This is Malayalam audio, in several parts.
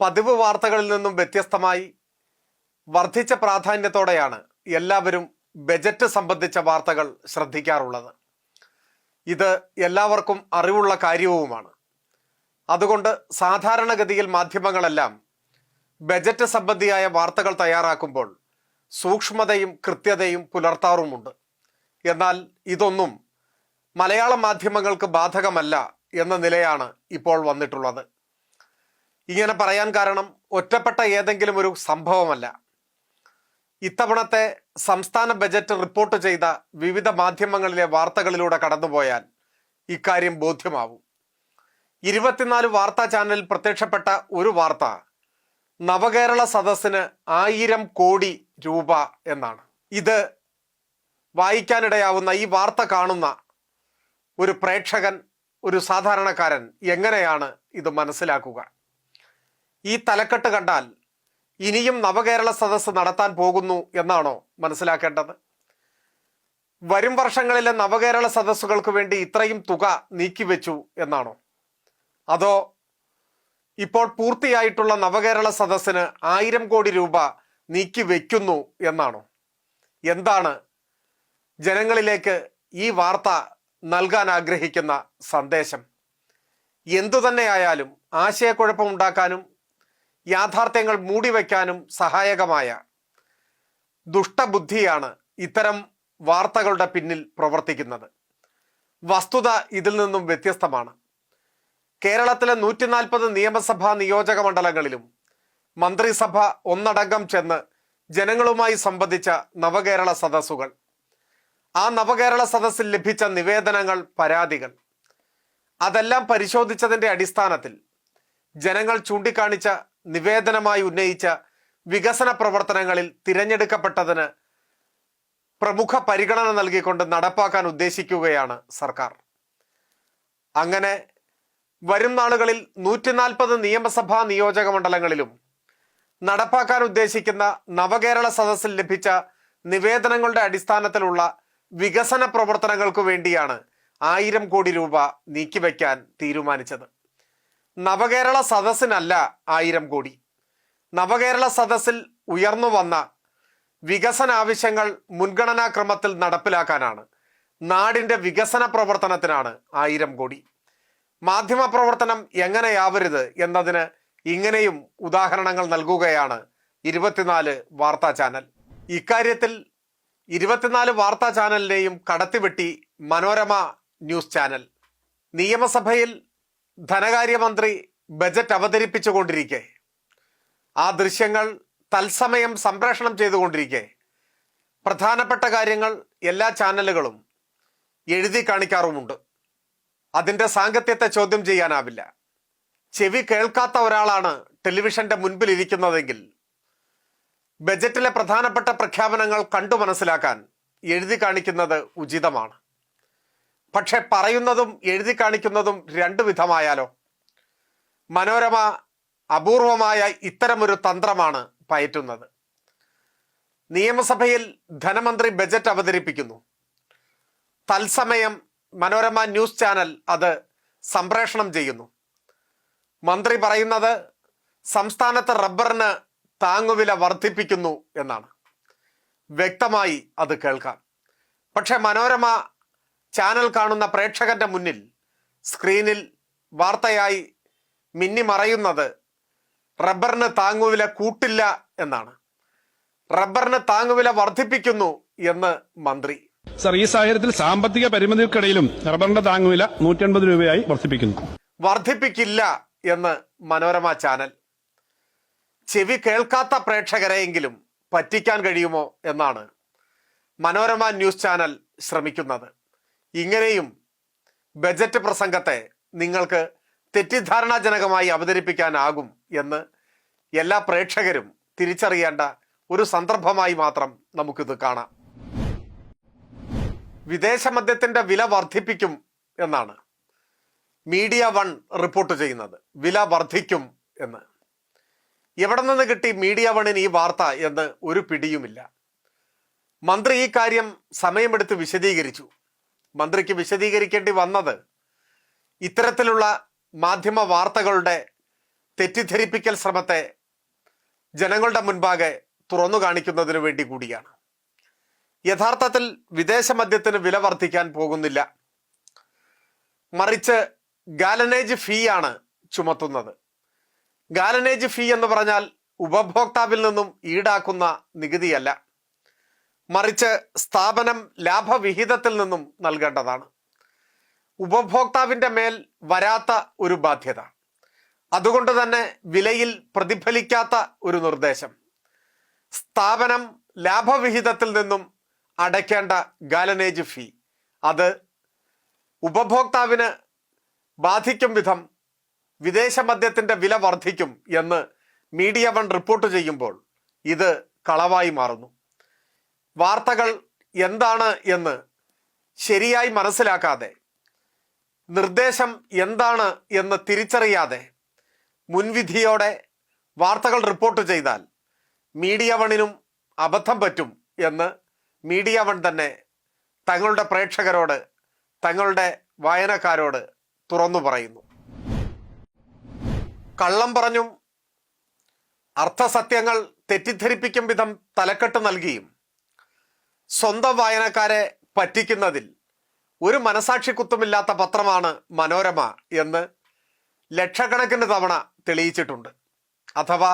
പതിവ് വാർത്തകളിൽ നിന്നും വ്യത്യസ്തമായി വർദ്ധിച്ച പ്രാധാന്യത്തോടെയാണ് എല്ലാവരും ബജറ്റ് സംബന്ധിച്ച വാർത്തകൾ ശ്രദ്ധിക്കാറുള്ളത്. ഇത് എല്ലാവർക്കും അറിവുള്ള കാര്യവുമാണ്. അതുകൊണ്ട് സാധാരണഗതിയിൽ മാധ്യമങ്ങളെല്ലാം ബജറ്റ് സംബന്ധിയായ വാർത്തകൾ തയ്യാറാക്കുമ്പോൾ സൂക്ഷ്മതയും കൃത്യതയും പുലർത്താറുമുണ്ട്. എന്നാൽ ഇതൊന്നും മലയാള മാധ്യമങ്ങൾക്ക് ബാധകമല്ല എന്ന നിലയാണ് ഇപ്പോൾ വന്നിട്ടുള്ളത്. ഇങ്ങനെ പറയാൻ കാരണം ഒറ്റപ്പെട്ട ഏതെങ്കിലും ഒരു സംഭവമല്ല. ഇത്തവണത്തെ സംസ്ഥാന ബജറ്റ് റിപ്പോർട്ട് ചെയ്ത വിവിധ മാധ്യമങ്ങളിലെ വാർത്തകളിലൂടെ കടന്നുപോയാൽ ഇക്കാര്യം ബോധ്യമാവും. ഇരുപത്തിനാല് വാർത്താ ചാനലിൽ പ്രത്യക്ഷപ്പെട്ട ഒരു വാർത്ത നവകേരള സദസ്സിന് ആയിരം കോടി രൂപ എന്നാണ്. ഇത് വായിക്കാനിടയാവുന്ന ഈ വാർത്ത കാണുന്ന ഒരു പ്രേക്ഷകൻ ഒരു സാധാരണക്കാരൻ എങ്ങനെയാണ് ഇത് മനസ്സിലാക്കുക? ഈ തലക്കെട്ട് കണ്ടാൽ ഇനിയും നവകേരള സദസ്സ് നടത്താൻ പോകുന്നു എന്നാണോ മനസ്സിലാക്കേണ്ടത്? വരും വർഷങ്ങളിലെ നവകേരള സദസ്സുകൾക്ക് വേണ്ടി ഇത്രയും തുക നീക്കിവെച്ചു എന്നാണോ? അതോ ഇപ്പോൾ പൂർത്തിയായിട്ടുള്ള നവകേരള സദസ്സിന് ആയിരം കോടി രൂപ നീക്കി വെക്കുന്നു എന്നാണോ? എന്താണ് ജനങ്ങളിലേക്ക് ഈ വാർത്ത നൽകാൻ ആഗ്രഹിക്കുന്ന സന്ദേശം? എന്തു തന്നെയായാലും ആശയക്കുഴപ്പമുണ്ടാക്കാനും യാഥാർത്ഥ്യങ്ങൾ മൂടിവെക്കാനും സഹായകമായ ദുഷ്ടബുദ്ധിയാണ് ഇത്തരം വാർത്തകളുടെ പിന്നിൽ പ്രവർത്തിക്കുന്നത്. വസ്തുത ഇതിൽ നിന്നും വ്യത്യസ്തമാണ്. കേരളത്തിലെ നൂറ്റി നാൽപ്പത് നിയമസഭാ നിയോജക മണ്ഡലങ്ങളിലും മന്ത്രിസഭ ഒന്നടങ്കം ചെന്ന് ജനങ്ങളുമായി സംബന്ധിച്ച നവകേരള സദസ്സുകൾ. ആ നവകേരള സദസ്സിൽ ലഭിച്ച നിവേദനങ്ങൾ പരാതികൾ. അതെല്ലാം പരിശോധിച്ചതിന്റെ അടിസ്ഥാനത്തിൽ ജനങ്ങൾ ചൂണ്ടിക്കാണിച്ച നിവേദനമായി ഉന്നയിച്ച വികസന പ്രവർത്തനങ്ങളിൽ തിരഞ്ഞെടുക്കപ്പെട്ടതിന് പ്രമുഖ പരിഗണന നൽകിക്കൊണ്ട് നടപ്പാക്കാൻ ഉദ്ദേശിക്കുകയാണ് സർക്കാർ. അങ്ങനെ വരും നാളുകളിൽ നൂറ്റി നാൽപ്പത് നിയമസഭാ നിയോജക മണ്ഡലങ്ങളിലും നടപ്പാക്കാൻ ഉദ്ദേശിക്കുന്ന നവകേരള സദസ്സിൽ ലഭിച്ച നിവേദനങ്ങളുടെ അടിസ്ഥാനത്തിലുള്ള വികസന പ്രവർത്തനങ്ങൾക്കു വേണ്ടിയാണ് ആയിരം കോടി രൂപ നീക്കിവെക്കാൻ തീരുമാനിച്ചത്. നവകേരള സദസ്സിനല്ല ആയിരം കോടി. നവകേരള സദസ്സിൽ ഉയർന്നു വന്ന വികസന ആവശ്യങ്ങൾ മുൻഗണനാക്രമത്തിൽ നടപ്പിലാക്കാനാണ്. നാടിന്റെ വികസന പ്രവർത്തനത്തിനാണ് ആയിരം കോടി. മാധ്യമ പ്രവർത്തനം എങ്ങനെയാവരുത് എന്നതിന് ഇങ്ങനെയും ഉദാഹരണങ്ങൾ നൽകുകയാണ് ഇരുപത്തിനാല് വാർത്താ ചാനൽ. ഇക്കാര്യത്തിൽ ഇരുപത്തിനാല് വാർത്താ ചാനലിനെയും കടത്തിവെട്ടി മനോരമ ന്യൂസ് ചാനൽ. നിയമസഭയിൽ ധനകാര്യമന്ത്രി ബജറ്റ് അവതരിപ്പിച്ചുകൊണ്ടിരിക്കെ. ആ ദൃശ്യങ്ങൾ തത്സമയം സംപ്രേഷണം ചെയ്തുകൊണ്ടിരിക്കെ. പ്രധാനപ്പെട്ട കാര്യങ്ങൾ എല്ലാ ചാനലുകളും എഴുതി കാണിക്കാറുമുണ്ട്. അതിന്റെ സാങ്കത്യത്തെ ചോദ്യം ചെയ്യാനാവില്ല. ചെവി കേൾക്കാത്ത ഒരാളാണ് ടെലിവിഷന്റെ മുൻപിൽ ഇരിക്കുന്നതെങ്കിൽ ബജറ്റിലെ പ്രധാനപ്പെട്ട പ്രഖ്യാപനങ്ങൾ കണ്ടു മനസ്സിലാക്കാൻ എഴുതി കാണിക്കുന്നത് ഉചിതമാണ്. പക്ഷെ പറയുന്നതും എഴുതി കാണിക്കുന്നതും രണ്ടു വിധമായാലോ? മനോരമ അപൂർവമായ ഇത്തരമൊരു തന്ത്രമാണ് പയറ്റുന്നത്. നിയമസഭയിൽ ധനമന്ത്രി ബജറ്റ് അവതരിപ്പിക്കുന്നു. തത്സമയം മനോരമ ന്യൂസ് ചാനൽ അത് സംപ്രേഷണം ചെയ്യുന്നു. മന്ത്രി പറയുന്നത് സംസ്ഥാനത്ത് റബ്ബറിന് താങ്ങുവില വർദ്ധിപ്പിക്കുന്നു എന്നാണ്. വ്യക്തമായി അത് കേൾക്കാം. പക്ഷെ മനോരമ ചാനൽ കാണുന്ന പ്രേക്ഷകന്റെ മുന്നിൽ സ്ക്രീനിൽ വാർത്തയായി മിന്നി മറയുന്നത് റബ്ബറിന് താങ്ങുവില കൂട്ടില്ല എന്നാണ്. റബ്ബറിന് താങ്ങുവില വർദ്ധിപ്പിക്കുന്നു എന്ന് മന്ത്രി. സർ ഈ സാഹചര്യത്തിൽ സാമ്പത്തിക പരിമിതിക്കിടയിലും റബ്ബറിന്റെ താങ്ങുവില നൂറ്റൻപത് രൂപയായി വർദ്ധിപ്പിക്കുന്നു. വർദ്ധിപ്പിക്കില്ല എന്ന് മനോരമ ചാനൽ. ചെവി കേൾക്കാത്ത പ്രേക്ഷകരെയെങ്കിലും പറ്റിക്കാൻ കഴിയുമോ എന്നാണ് മനോരമ ന്യൂസ് ചാനൽ ശ്രമിക്കുന്നത്. ഇങ്ങനെയും ബജറ്റ് പ്രസംഗത്തെ നിങ്ങൾക്ക് തെറ്റിദ്ധാരണാജനകമായി അവതരിപ്പിക്കാനാകും എന്ന് എല്ലാ പ്രേക്ഷകരും തിരിച്ചറിയേണ്ട ഒരു സന്ദർഭമായി മാത്രം നമുക്കിത് കാണാം. വിദേശ മദ്യത്തിന്റെ വില വർദ്ധിപ്പിക്കും എന്നാണ് മീഡിയ വൺ റിപ്പോർട്ട് ചെയ്യുന്നത്. വില വർദ്ധിക്കും എന്ന്. എവിടെ നിന്ന് കിട്ടി മീഡിയ വണ്ണിന് ഈ വാർത്ത എന്ന് ഒരു പിടിയുമില്ല. മന്ത്രി ഈ കാര്യം സമയമെടുത്ത് വിശദീകരിച്ചു. മന്ത്രിക്ക് വിശദീകരിക്കേണ്ടി വന്നത് ഇത്തരത്തിലുള്ള മാധ്യമ വാർത്തകളുടെ തെറ്റിദ്ധരിപ്പിക്കൽ ശ്രമത്തെ ജനങ്ങളുടെ മുൻപാകെ തുറന്നു കാണിക്കുന്നതിനു വേണ്ടി കൂടിയാണ്. യഥാർത്ഥത്തിൽ വിദേശ മദ്യത്തിന് വില വർദ്ധിക്കാൻ പോകുന്നില്ല. മറിച്ച് ഗാലനേജ് ഫീ ആണ് ചുമത്തുന്നത്. ഗാലനേജ് ഫീ എന്ന് പറഞ്ഞാൽ ഉപഭോക്താവിൽ നിന്നും ഈടാക്കുന്ന നികുതിയല്ല. മറിച്ച് സ്ഥാപനം ലാഭവിഹിതത്തിൽ നിന്നും നൽകേണ്ടതാണ്. ഉപഭോക്താവിന്റെ മേൽ വരാത്ത ഒരു ബാധ്യത. അതുകൊണ്ട് തന്നെ വിലയിൽ പ്രതിഫലിക്കാത്ത ഒരു നിർദ്ദേശം. സ്ഥാപനം ലാഭവിഹിതത്തിൽ നിന്നും അടയ്ക്കേണ്ട ഗാലനേജ് ഫീ. അത് ഉപഭോക്താവിന് ബാധിക്കും വിധം വിദേശ മദ്യത്തിന്റെ വില വർദ്ധിക്കും എന്ന് മീഡിയ വൺ റിപ്പോർട്ട് ചെയ്യുമ്പോൾ ഇത് കളവായി മാറുന്നു. വാർത്തകൾ എന്താണ് എന്ന് ശരിയായി മനസ്സിലാക്കാതെ നിർദ്ദേശം എന്താണ് എന്ന് തിരിച്ചറിയാതെ മുൻവിധിയോടെ വാർത്തകൾ റിപ്പോർട്ട് ചെയ്താൽ മീഡിയ വണിനും അബദ്ധം പറ്റും എന്ന് മീഡിയ വൺ തന്നെ തങ്ങളുടെ പ്രേക്ഷകരോട് തങ്ങളുടെ വായനക്കാരോട് തുറന്നു പറയുന്നു. കള്ളം പറഞ്ഞും അർത്ഥസത്യങ്ങൾ തെറ്റിദ്ധരിപ്പിക്കും വിധം തലക്കെട്ട് നൽകിയും സ്വന്തം വായനക്കാരെ പറ്റിക്കുന്നതിൽ ഒരു മനസാക്ഷി കുത്തുമില്ലാത്ത പത്രമാണ് മനോരമ എന്ന് ലക്ഷക്കണക്കിന് തവണ തെളിയിച്ചിട്ടുണ്ട്. അഥവാ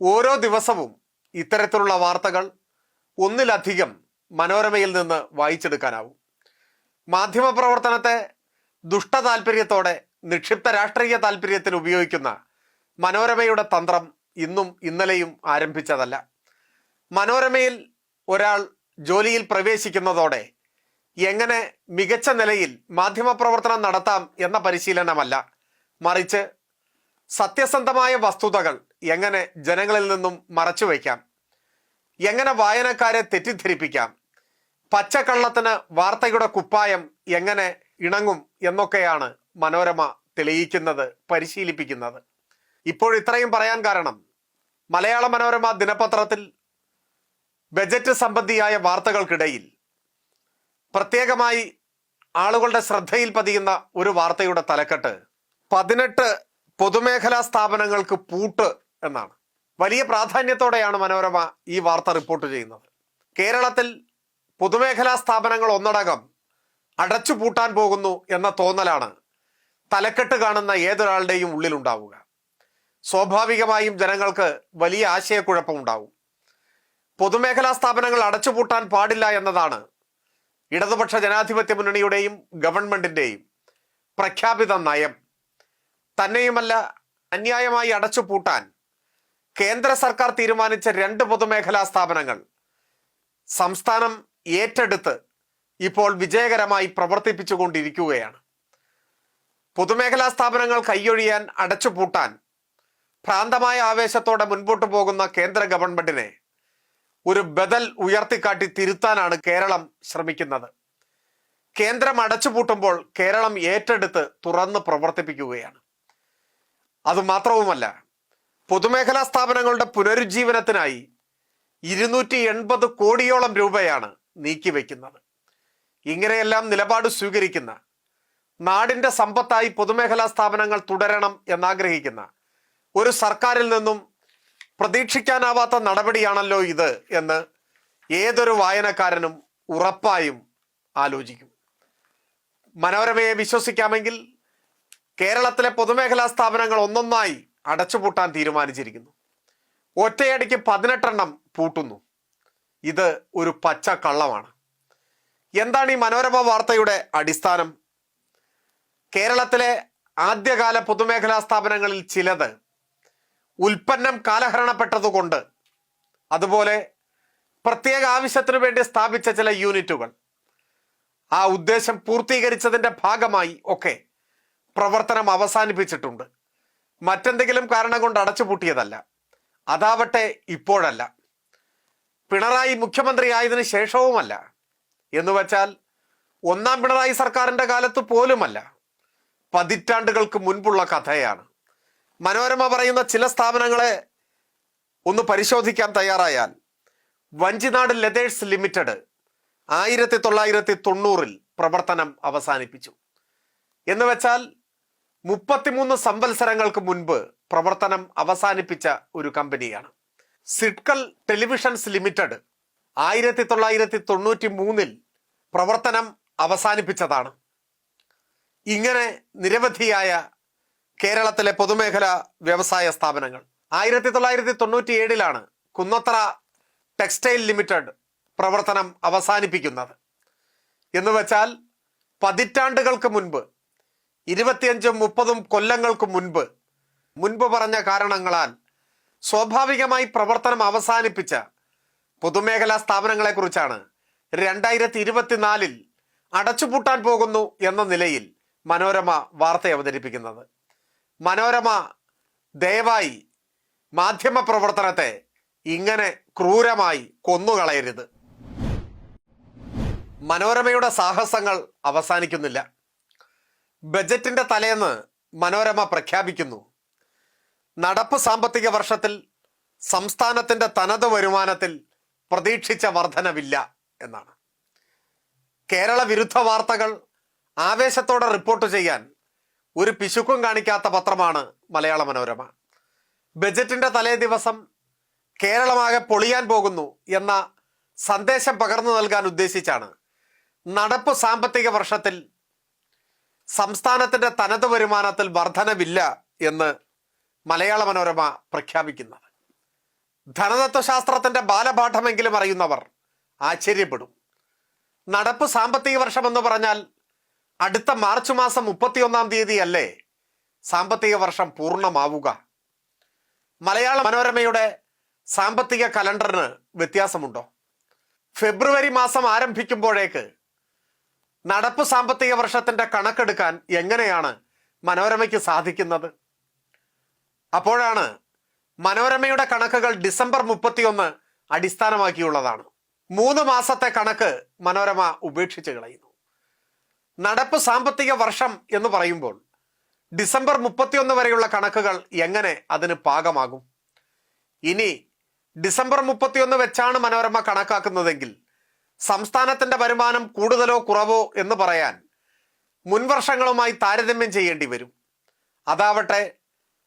ഓരോ ദിവസവും ഇത്തരത്തിലുള്ള വാർത്തകൾ ഒന്നിലധികം മനോരമയിൽ നിന്ന് വായിച്ചെടുക്കാനാവും. മാധ്യമപ്രവർത്തനത്തെ ദുഷ്ടതാൽപര്യത്തോടെ നിക്ഷിപ്ത രാഷ്ട്രീയ താല്പര്യത്തിന് ഉപയോഗിക്കുന്ന മനോരമയുടെ തന്ത്രം ഇന്നും ഇന്നലെയും ആരംഭിച്ചതല്ല. മനോരമയിൽ ഒരാൾ ജോലിയിൽ പ്രവേശിക്കുന്നതോടെ എങ്ങനെ മികച്ച നിലയിൽ മാധ്യമപ്രവർത്തനം നടത്താം എന്ന പരിശീലനമല്ല മറിച്ച് സത്യസന്ധമായ വസ്തുതകൾ എങ്ങനെ ജനങ്ങളിൽ നിന്നും മറച്ചു വയ്ക്കാം എങ്ങനെ വായനക്കാരെ തെറ്റിദ്ധരിപ്പിക്കാം പച്ചക്കള്ളത്തിന് വാർത്തയുടെ കുപ്പായം എങ്ങനെ ഇണങ്ങും എന്നൊക്കെയാണ് മനോരമ തെളിയിക്കുന്നത് പരിശീലിപ്പിക്കുന്നത്. ഇപ്പോൾ ഇത്രയും പറയാൻ കാരണം മലയാള മനോരമ ദിനപത്രത്തിൽ ബജറ്റ് സംബന്ധിയായ വാർത്തകൾക്കിടയിൽ പ്രത്യേകമായി ആളുകളുടെ ശ്രദ്ധയിൽ പതിയുന്ന ഒരു വാർത്തയുടെ തലക്കെട്ട് പതിനെട്ട് പൊതുമേഖലാ സ്ഥാപനങ്ങൾക്ക് പൂട്ട് എന്നാണ്. വലിയ പ്രാധാന്യത്തോടെയാണ് മനോരമ ഈ വാർത്ത റിപ്പോർട്ട് ചെയ്യുന്നത്. കേരളത്തിൽ പൊതുമേഖലാ സ്ഥാപനങ്ങൾ ഒന്നടങ്കം അടച്ചുപൂട്ടാൻ പോകുന്നു എന്ന തോന്നലാണ് തലക്കെട്ട് കാണുന്ന ഏതൊരാളുടെയും ഉള്ളിലുണ്ടാവുക. സ്വാഭാവികമായും ജനങ്ങൾക്ക് വലിയ ആശയക്കുഴപ്പമുണ്ടാവും. പൊതുമേഖലാ സ്ഥാപനങ്ങൾ അടച്ചുപൂട്ടാൻ പാടില്ല എന്നതാണ്. ഇടതുപക്ഷ ജനാധിപത്യ മുന്നണിയുടെയും ഗവൺമെന്റിന്റെയും പ്രഖ്യാപിത നയം. തന്നെയുമല്ല അന്യായമായി അടച്ചുപൂട്ടാൻ കേന്ദ്ര സർക്കാർ തീരുമാനിച്ച രണ്ട് പൊതുമേഖലാ സ്ഥാപനങ്ങൾ സംസ്ഥാനം ഏറ്റെടുത്ത് ഇപ്പോൾ വിജയകരമായി പ്രവർത്തിപ്പിച്ചുകൊണ്ടിരിക്കുകയാണ്. പൊതുമേഖലാ സ്ഥാപനങ്ങൾ കൈയൊഴിയാൻ അടച്ചുപൂട്ടാൻ ഭ്രാന്തമായ ആവേശത്തോടെ മുൻപോട്ടു പോകുന്ന കേന്ദ്ര ഗവൺമെന്റിനെ ഒരു ബദൽ ഉയർത്തിക്കാട്ടി തിരുത്താനാണ് കേരളം ശ്രമിക്കുന്നത്. കേന്ദ്രം അടച്ചുപൂട്ടുമ്പോൾ കേരളം ഏറ്റെടുത്ത് തുറന്ന് പ്രവർത്തിപ്പിക്കുകയാണ്. അതുമാത്രവുമല്ല പൊതുമേഖലാ സ്ഥാപനങ്ങളുടെ പുനരുജ്ജീവനത്തിനായി ഇരുന്നൂറ്റി എൺപത് കോടിയോളം രൂപയാണ് നീക്കിവെക്കുന്നത്. ഇങ്ങനെയെല്ലാം നിലപാട് സ്വീകരിക്കുന്ന നാടിന്റെ സമ്പത്തായി പൊതുമേഖലാ സ്ഥാപനങ്ങൾ തുടരണം എന്നാഗ്രഹിക്കുന്ന ഒരു സർക്കാരിൽ നിന്നും പ്രതീക്ഷിക്കാനാവാത്ത നടപടിയാണല്ലോ ഇത് എന്ന് ഏതൊരു വായനക്കാരനും ഉറപ്പായും ആലോചിക്കും. മനോരമയെ വിശ്വസിക്കാമെങ്കിൽ കേരളത്തിലെ പൊതുമേഖലാ സ്ഥാപനങ്ങൾ ഒന്നൊന്നായി അടച്ചുപൂട്ടാൻ തീരുമാനിച്ചിരിക്കുന്നു. ഒറ്റയടിക്ക് പതിനെട്ടെണ്ണം പൂട്ടുന്നു. ഇത് ഒരു പച്ച കള്ളമാണ് എന്താണ് ഈ മനോരമ വാർത്തയുടെ അടിസ്ഥാനം? കേരളത്തിലെ ആദ്യകാല പൊതുമേഖലാ സ്ഥാപനങ്ങളിൽ ചിലത് ഉൽപ്പന്നം കാലഹരണപ്പെട്ടതുകൊണ്ട് അതുപോലെ പ്രത്യേക ആവശ്യത്തിനു വേണ്ടി സ്ഥാപിച്ച ചില യൂണിറ്റുകൾ. ആ ഉദ്ദേശം പൂർത്തീകരിച്ചതിന്റെ ഭാഗമായി ഒക്കെ പ്രവർത്തനം അവസാനിപ്പിച്ചിട്ടുണ്ട്. മറ്റെന്തെങ്കിലും കാരണം കൊണ്ട് അടച്ചുപൂട്ടിയതല്ല. അതാവട്ടെ ഇപ്പോഴല്ല. പിണറായി മുഖ്യമന്ത്രി ആയതിനു ശേഷവുമല്ല. എന്ന് വച്ചാൽ ഒന്നാം പിണറായി സർക്കാരിന്റെ കാലത്ത് പോലുമല്ല. പതിറ്റാണ്ടുകൾക്ക് മുൻപുള്ള കഥയാണ്. മനോരമ പറയുന്ന ചില സ്ഥാപനങ്ങളെ ഒന്ന് പരിശോധിക്കാൻ തയ്യാറായാൽ വഞ്ചിനാട് ലെതേഴ്സ് ലിമിറ്റഡ് ആയിരത്തി തൊള്ളായിരത്തി തൊണ്ണൂറിൽ പ്രവർത്തനം അവസാനിപ്പിച്ചു. എന്ന് വെച്ചാൽ മുപ്പത്തിമൂന്ന് സംവത്സരങ്ങൾക്ക് മുൻപ് പ്രവർത്തനം അവസാനിപ്പിച്ച ഒരു കമ്പനിയാണ്. സിഡ്കൽ ടെലിവിഷൻസ് ലിമിറ്റഡ് ആയിരത്തി തൊള്ളായിരത്തി തൊണ്ണൂറ്റി മൂന്നിൽ പ്രവർത്തനം അവസാനിപ്പിച്ചതാണ്. ഇങ്ങനെ നിരവധിയായ കേരളത്തിലെ പൊതുമേഖല വ്യവസായ സ്ഥാപനങ്ങൾ. ആയിരത്തി തൊള്ളായിരത്തി തൊണ്ണൂറ്റി ഏഴിലാണ് കുന്നത്ര ടെക്സ്റ്റൈൽ ലിമിറ്റഡ് പ്രവർത്തനം അവസാനിപ്പിക്കുന്നത്. എന്ന് വെച്ചാൽ പതിറ്റാണ്ടുകൾക്ക് മുൻപ് ഇരുപത്തിയഞ്ചും മുപ്പതും കൊല്ലങ്ങൾക്ക് മുൻപ് മുൻപ് പറഞ്ഞ കാരണങ്ങളാൽ സ്വാഭാവികമായി പ്രവർത്തനം അവസാനിപ്പിച്ച പൊതുമേഖലാ സ്ഥാപനങ്ങളെക്കുറിച്ചാണ് രണ്ടായിരത്തി ഇരുപത്തിനാലിൽ അടച്ചുപൂട്ടാൻ പോകുന്നു എന്ന നിലയിൽ മനോരമ വാർത്ത അവതരിപ്പിക്കുന്നത്. മനോരമ ദയവായി മാധ്യമ പ്രവർത്തനത്തെ ഇങ്ങനെ ക്രൂരമായി കൊന്നുകളയരുത്. മനോരമയുടെ സാഹസങ്ങൾ അവസാനിക്കുന്നില്ല. ബജറ്റിന്റെ തലേന്ന് മനോരമ പ്രഖ്യാപിക്കുന്നു. നടപ്പ് സാമ്പത്തിക വർഷത്തിൽ സംസ്ഥാനത്തിന്റെ തനത് വരുമാനത്തിൽ പ്രതീക്ഷിച്ച വർധനവില്ല എന്നാണ്. കേരള വിരുദ്ധ വാർത്തകൾ ആവേശത്തോടെ റിപ്പോർട്ട് ചെയ്യാൻ ഒരു പിശുക്കും കാണിക്കാത്ത പത്രമാണ് മലയാള മനോരമ. ബജറ്റിന്റെ തലേ ദിവസം കേരളമാകെ പൊളിയാൻ പോകുന്നു എന്ന സന്ദേശം പകർന്നു നൽകാൻ ഉദ്ദേശിച്ചാണ്. നടപ്പ് സാമ്പത്തിക വർഷത്തിൽ സംസ്ഥാനത്തിന്റെ തനത് വരുമാനത്തിൽ വർധനവില്ല എന്ന് മലയാള മനോരമ പ്രഖ്യാപിക്കുന്നത്. ധനതത്വശാസ്ത്രത്തിന്റെ ബാലപാഠമെങ്കിലും അറിയുന്നവർ ആശ്ചര്യപ്പെടും. നടപ്പ് സാമ്പത്തിക വർഷം എന്ന് പറഞ്ഞാൽ അടുത്ത മാർച്ച് മാസം മുപ്പത്തിയൊന്നാം തീയതി അല്ലേ സാമ്പത്തിക വർഷം പൂർണമാവുക. മലയാള മനോരമയുടെ സാമ്പത്തിക കലണ്ടറിന് വ്യത്യാസമുണ്ടോ? ഫെബ്രുവരി മാസം ആരംഭിക്കുമ്പോഴേക്ക് നടപ്പ് സാമ്പത്തിക വർഷത്തിന്റെ കണക്കെടുക്കാൻ എങ്ങനെയാണ് മനോരമയ്ക്ക് സാധിക്കുന്നത്? അപ്പോഴാണ് മനോരമയുടെ കണക്കുകൾ ഡിസംബർ മുപ്പത്തിയൊന്ന് അടിസ്ഥാനമാക്കിയുള്ളതാണ്. മൂന്ന് മാസത്തെ കണക്ക് മനോരമ ഉപേക്ഷിച്ച് കളയുന്നു. നടപ്പ് സാമ്പത്തിക വർഷം എന്ന് പറയുമ്പോൾ ഡിസംബർ മുപ്പത്തിയൊന്ന് വരെയുള്ള കണക്കുകൾ എങ്ങനെ അതിന് പാകമാകും? ഇനി ഡിസംബർ മുപ്പത്തിയൊന്ന് വെച്ചാണ് മനോരമ കണക്കാക്കുന്നതെങ്കിൽ സംസ്ഥാനത്തിന്റെ വരുമാനം കൂടുതലോ കുറവോ എന്ന് പറയാൻ മുൻവർഷങ്ങളുമായി താരതമ്യം ചെയ്യേണ്ടി വരും. അതാവട്ടെ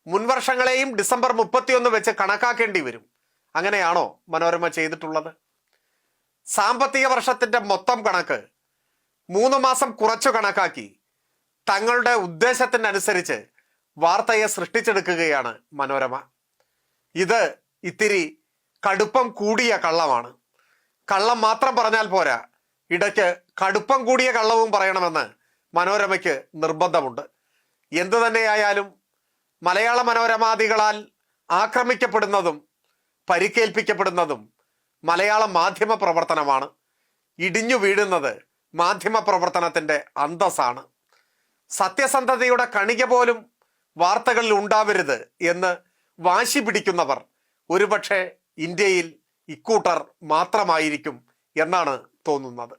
മുൻവർഷങ്ങളെയും ഡിസംബർ മുപ്പത്തിയൊന്ന് വെച്ച് കണക്കാക്കേണ്ടി വരും. അങ്ങനെയാണോ മനോരമ ചെയ്തിട്ടുള്ളത്? സാമ്പത്തിക വർഷത്തിന്റെ മൊത്തം കണക്ക് മൂന്ന് മാസം കുറച്ചു കണക്കാക്കി തങ്ങളുടെ ഉദ്ദേശത്തിനനുസരിച്ച് വാർത്തയെ സൃഷ്ടിച്ചെടുക്കുകയാണ് മനോരമ. ഇത് ഇത്തിരി കടുപ്പം കൂടിയ കള്ളമാണ്. കള്ളം മാത്രം പറഞ്ഞാൽ പോരാ. ഇടയ്ക്ക് കടുപ്പം കൂടിയ കള്ളവും പറയണമെന്ന് മനോരമയ്ക്ക് നിർബന്ധമുണ്ട്. എന്തു തന്നെയായാലും മലയാള മനോരമാദികളാൽ ആക്രമിക്കപ്പെടുന്നതും പരിക്കേൽപ്പിക്കപ്പെടുന്നതും മലയാള മാധ്യമ പ്രവർത്തനമാണ്. ഇടിഞ്ഞു വീഴുന്നത് മാധ്യമ പ്രവർത്തനത്തിന്റെ അന്തസ്സാണ്. സത്യസന്ധതയുടെ കണിക പോലും വാർത്തകളിൽ ഉണ്ടാവരുത് എന്ന് വാശി പിടിക്കുന്നവർ ഒരുപക്ഷെ ഇന്ത്യയിൽ ഇക്കൂട്ടർ മാത്രമായിരിക്കും എന്നാണ് തോന്നുന്നത്.